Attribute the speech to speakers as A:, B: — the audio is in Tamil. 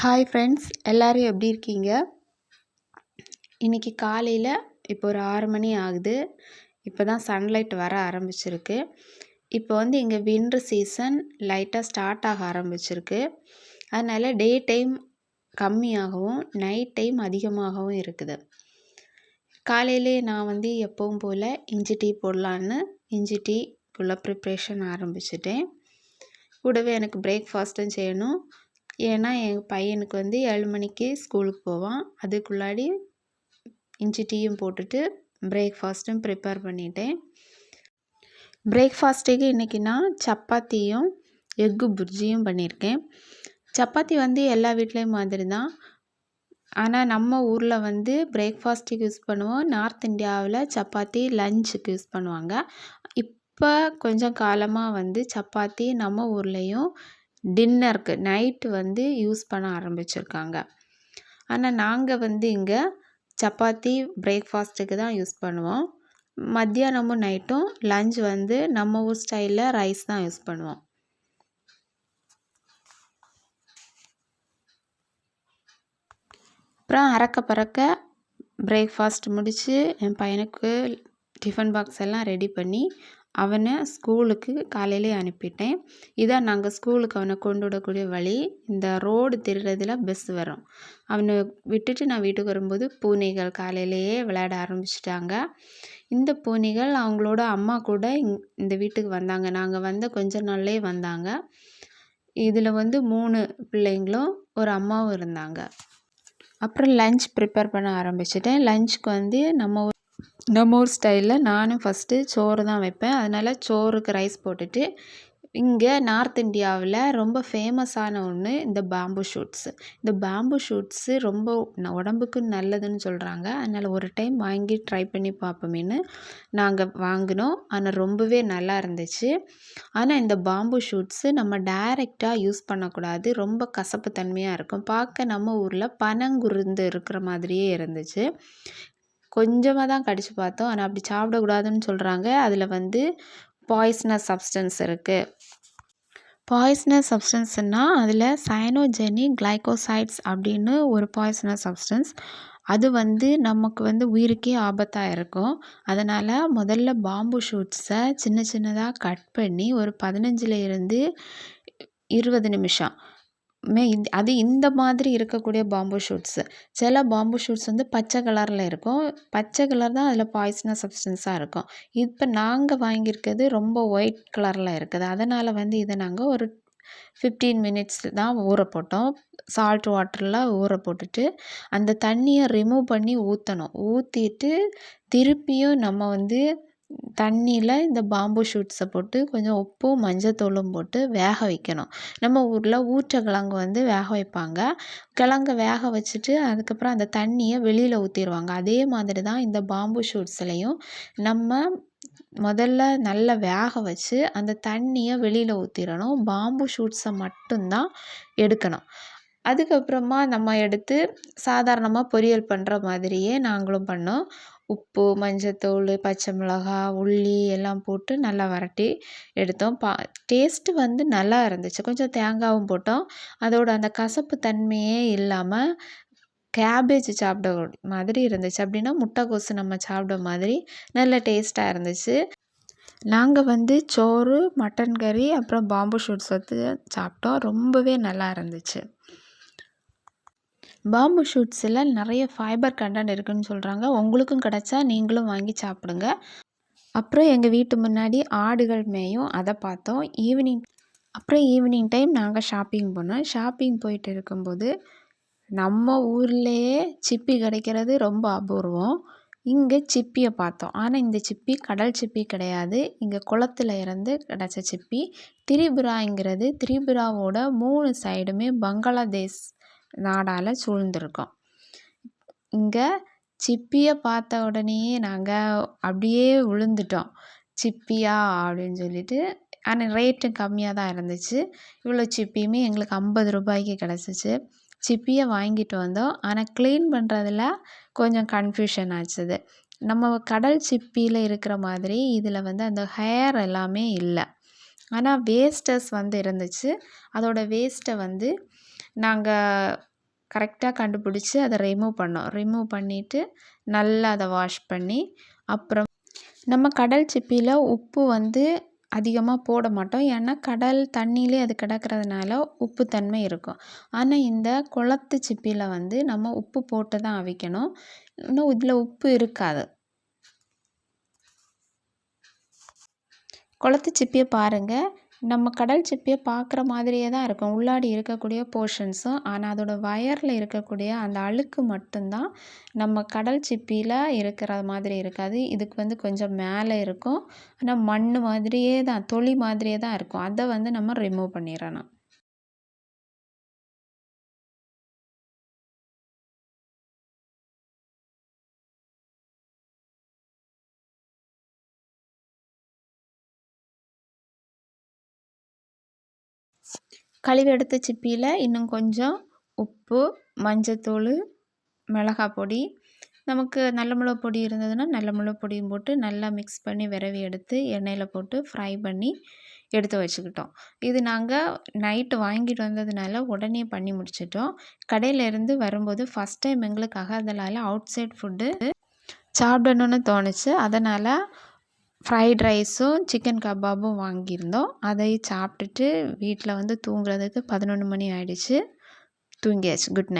A: ஹாய் ஃப்ரெண்ட்ஸ் எல்லோரும் எப்படி இருக்கீங்க? இன்றைக்கி காலையில் இப்போ ஒரு ஆறு மணி ஆகுது. இப்போ தான் சன்லைட் வர ஆரம்பிச்சிருக்கு. இப்போ வந்து இங்கே வின்ட்ரு சீசன் லைட்டாக ஸ்டார்ட் ஆக ஆரம்பிச்சிருக்கு. அதனால் டே டைம் கம்மியாகவும் நைட் டைம் அதிகமாகவும் இருக்குது. காலையிலே நான் வந்து எப்பவும் போல் இஞ்சி டீ போடலான்னு இஞ்சி டீக்குள்ளே ப்ரிப்ரேஷன் ஆரம்பிச்சிட்டேன். கூடவே எனக்கு பிரேக்ஃபாஸ்ட்டும் செய்யணும். ஏன்னா எங்கள் பையனுக்கு வந்து ஏழு மணிக்கு ஸ்கூலுக்கு போவான். அதுக்குள்ளாடி இஞ்சி டீயும் போட்டுட்டு பிரேக்ஃபாஸ்ட்டும் ப்ரிப்பேர் பண்ணிட்டேன். பிரேக்ஃபாஸ்ட்டுக்கு இன்றைக்கி நான் சப்பாத்தியும் எக்கு புர்ஜியும் பண்ணியிருக்கேன் சப்பாத்தி வந்து எல்லா வீட்லேயும் மாதிரி தான் ஆனால் நம்ம ஊரில் வந்து பிரேக்ஃபாஸ்ட்டுக்கு யூஸ் பண்ணுவோம். நார்த் இந்தியாவில் சப்பாத்தி லஞ்சுக்கு யூஸ் பண்ணுவாங்க. இப்போ கொஞ்சம் காலமாக வந்து சப்பாத்தி நம்ம ஊர்லேயும் டின்னருக்கு நைட்டு வந்து யூஸ் பண்ண ஆரம்பிச்சிருக்காங்க. ஆனால் நாங்கள் வந்து இங்கே சப்பாத்தி பிரேக்ஃபாஸ்ட்டுக்கு தான் யூஸ் பண்ணுவோம். மத்தியானமும் நைட்டும் லஞ்ச் வந்து நம்ம ஊர் ஸ்டைலில் ரைஸ் தான் யூஸ் பண்ணுவோம். அப்புறம் அறக்க பறக்க பிரேக்ஃபாஸ்ட் முடித்து என் பையனுக்கு டிஃபன் பாக்ஸ் எல்லாம் ரெடி பண்ணி அவனை ஸ்கூலுக்கு காலையிலே அனுப்பிட்டேன். இதான் நாங்கள் ஸ்கூலுக்கு அவனை கொண்டு விடக்கூடிய வழி. இந்த ரோடு திருறதில் பஸ் வரும். அவனை விட்டுட்டு நான் வீட்டுக்கு வரும்போது பூனைகள் காலையிலேயே விளையாட ஆரம்பிச்சிட்டாங்க. இந்த பூனைகள் அவங்களோட அம்மா கூட இந்த வீட்டுக்கு வந்தாங்க. நாங்கள் வந்த கொஞ்ச நாள்லேயே வந்தாங்க. இதில் வந்து மூணு பிள்ளைங்களும் ஒரு அம்மாவும் இருந்தாங்க. அப்புறம் லஞ்ச் ப்ரிப்பேர் பண்ண ஆரம்பிச்சிட்டேன். லஞ்சுக்கு வந்து நம்ம நம்ம ஊர் ஸ்டைலில் நானும் ஃபஸ்ட்டு சோறு தான் வைப்பேன். அதனால் சோறுக்கு ரைஸ் போட்டுட்டு இங்கே நார்த் இந்தியாவில் ரொம்ப ஃபேமஸான ஒன்று இந்த பேம்பு ஷூட்ஸு இந்த பேம்பு ஷூட்ஸு ரொம்ப உடம்புக்கு நல்லதுன்னு சொல்கிறாங்க அதனால் ஒரு டைம் வாங்கி ட்ரை பண்ணி பார்ப்போமேன்னு நாங்கள் வாங்கினோம். ஆனால் ரொம்பவே நல்லா இருந்துச்சு. ஆனால் இந்த பாம்பு ஷூட்ஸு நம்ம டைரெக்டாக யூஸ் பண்ணக்கூடாது. ரொம்ப கசப்பு தன்மையாக இருக்கும். பார்க்க நம்ம ஊரில் பனங்குருந்து இருக்கிற மாதிரியே இருந்துச்சு. கொஞ்சமாக தான் கடித்து பார்த்தோம். ஆனால் அப்படி சாப்பிடக்கூடாதுன்னு சொல்கிறாங்க அதில் வந்து பாய்ஸ்னஸ் சப்ஸ்டன்ஸ் இருக்குது பாய்ஸ்னஸ் சப்ஸ்டன்ஸ்னால் அதில் சைனோஜெனி கிளைகோசைட்ஸ் அப்படின்னு ஒரு பாய்ஸ்னஸ் சப்ஸ்டன்ஸ் அது வந்து நமக்கு வந்து உயிருக்கே ஆபத்தாக இருக்கும். அதனால் முதல்ல பாம்பு ஷூட்ஸை சின்ன சின்னதாக கட் பண்ணி ஒரு பதினஞ்சில் இருந்து இருபது நிமிஷம் மே அது இந்த மாதிரி இருக்கக்கூடிய பாம்பு ஷூட்ஸு சில பாம்பு ஷூட்ஸ் வந்து பச்சை கலரில் இருக்கும். பச்சை கலர் தான் அதில் பாய்சனஸ் சப்ஸ்டன்ஸாக இருக்கும். இப்போ நாங்கள் வாங்கியிருக்கிறது ரொம்ப ஒயிட் கலரில் இருக்குது. அதனால் வந்து இதை நாங்கள் ஒரு ஃபிஃப்டீன் மினிட்ஸ் தான் ஊற போட்டோம். சால்ட் வாட்டரில் ஊற போட்டுட்டு அந்த தண்ணியை ரிமூவ் பண்ணி ஊற்றணும் ஊற்றிட்டு திருப்பியும் நம்ம வந்து தண்ணியில் இந்த பாம்பு ஷூட்ஸை போட்டு கொஞ்சம் உப்பும் மஞ்சத்தூளும் போட்டு வேக வைக்கணும். நம்ம ஊரில் ஊற்ற கிழங்கு வந்து வேக வைப்பாங்க. கிழங்க வேக வச்சுட்டு அதுக்கப்புறம் அந்த தண்ணியை வெளியில் ஊற்றிடுவாங்க அதே மாதிரி தான் இந்த பாம்பு ஷூட்ஸ்லையும் நம்ம முதல்ல நல்லா வேக வச்சு அந்த தண்ணியை வெளியில் ஊற்றிடணும் பாம்பு ஷூட்ஸை மட்டும்தான் எடுக்கணும். அதுக்கப்புறமா நம்ம எடுத்து சாதாரணமாக பொரியல் பண்ணுற மாதிரியே நாங்களும் பண்ணோம். உப்பு மஞ்சத்தூள் பச்சை மிளகா உள்ளி எல்லாம் போட்டு நல்லா வரட்டி எடுத்தோம். பா டேஸ்ட்டு வந்து நல்லா இருந்துச்சு. கொஞ்சம் தேங்காயும் போட்டோம். அதோட அந்த கசப்பு தன்மையே இல்லாமல் கேபேஜ் சாப்பிட மாதிரி இருந்துச்சு. அப்படின்னா முட்டைக்கோசு நம்ம சாப்பிட மாதிரி நல்ல டேஸ்ட்டாக இருந்துச்சு. நாங்கள் வந்து சோறு மட்டன் கறி அப்புறம் பாம்பு ஷூட்ஸ் வந்து சாப்பிட்டோம். ரொம்பவே நல்லா இருந்துச்சு. பாம்பு ஷூட்ஸில் நிறைய ஃபைபர் கண்டென்ட் இருக்குதுன்னு சொல்கிறாங்க உங்களுக்கும் கிடச்சா நீங்களும் வாங்கி சாப்பிடுங்க. அப்புறம் எங்கள் வீட்டு முன்னாடி ஆடுகள் மேயும். அதை பார்த்தோம். ஈவினிங் அப்புறம் ஈவினிங் டைம் நாங்கள் ஷாப்பிங் போனோம். ஷாப்பிங் போயிட்டு இருக்கும்போது நம்ம ஊர்லேயே சிப்பி கிடைக்கிறது ரொம்ப அபூர்வம். இங்கே சிப்பியை பார்த்தோம். ஆனால் இந்த சிப்பி கடல் சிப்பி கிடையாது. இங்கே குளத்துல இருந்து கிடச்ச சிப்பி. திரிபுராங்கிறது திரிபுராவோட மூணு சைடுமே பங்களாதேஷ் நாடால் சூழ்ந்திருக்கோம். இங்கே சிப்பியை பார்த்த உடனேயே நாங்கள் அப்படியே விழுந்துட்டோம் சிப்பியா அப்படின்னு சொல்லிட்டு ஆனால் ரேட்டும் கம்மியாக தான் இருந்துச்சு. இவ்வளோ சிப்பியுமே எங்களுக்கு ஐம்பது ரூபாய்க்கு கிடச்சிச்சு. சிப்பியை வாங்கிட்டு வந்தோம். ஆனால் க்ளீன் பண்ணுறதுல கொஞ்சம் கன்ஃபியூஷன் ஆச்சுது. நம்ம கடல் சிப்பியில் இருக்கிற மாதிரி இதில் வந்து அந்த ஹேர் எல்லாமே இல்லை. ஆனால் வேஸ்டஸ் வந்து இருந்துச்சு. அதோடய வேஸ்ட்டை வந்து நாங்கள் கரெக்டாக கண்டுபிடிச்சி அதை ரிமூவ் பண்ணோம். ரிமூவ் பண்ணிவிட்டு நல்லா அதை வாஷ் பண்ணி அப்புறம் நம்ம கடல் சிப்பியில் உப்பு வந்து அதிகமாக போட மாட்டோம். ஏன்னா கடல் தண்ணியிலே அது கிடக்கிறதுனால உப்பு தன்மை இருக்கும். ஆனால் இந்த குளத்து சிப்பியில் வந்து நம்ம உப்பு போட்டு தான் அவிக்கணும். இன்னும் இதில் உப்பு இருக்காது. குளத்து சிப்பியை பாருங்கள் நம்ம கடல் சிப்பியை பார்க்குற மாதிரியே தான் இருக்கும். உள்ளாடி இருக்கக்கூடிய போர்ஷன்ஸும் ஆனால் அதோட வயரில் இருக்கக்கூடிய அந்த அழுக்கு மட்டும்தான் நம்ம கடல் சிப்பியில் இருக்கிற மாதிரி இருக்காது. இதுக்கு வந்து கொஞ்சம் மேலே இருக்கும். ஆனால் மண் மாதிரியே தான் தொளி மாதிரியே தான் இருக்கும். அதை வந்து நம்ம ரிமூவ் பண்ணிடணும். கழுவி எடுத்த சிப்பியில் இன்னும் கொஞ்சம் உப்பு மஞ்சத்தூள் மிளகாய் பொடி. நமக்கு நல்ல மிளகு பொடி இருந்ததுன்னா நல்ல மிளகு பொடியும் போட்டு நல்லா மிக்ஸ் பண்ணி விரவி எடுத்து எண்ணெயில் போட்டு ஃப்ரை பண்ணி எடுத்து வச்சுக்கிட்டோம். இது நாங்கள் நைட்டு வாங்கிட்டு வந்ததுனால உடனே பண்ணி முடிச்சிட்டோம். கடையிலேருந்து வரும்போது ஃபஸ்ட் டைம் எங்களுக்காக அதனால் அவுட் சைட் ஃபுட்டு சாப்பிடணுன்னு தோணுச்சு. அதனால் ஃப்ரைட் ரைஸும் சிக்கன் கபாபும் வாங்கியிருந்தோம். அதை சாப்பிட்டுட்டு வீட்டில் வந்து தூங்குறதுக்கு பதினொன்று மணி ஆகிடுச்சு தூங்கியாச்சு. Good night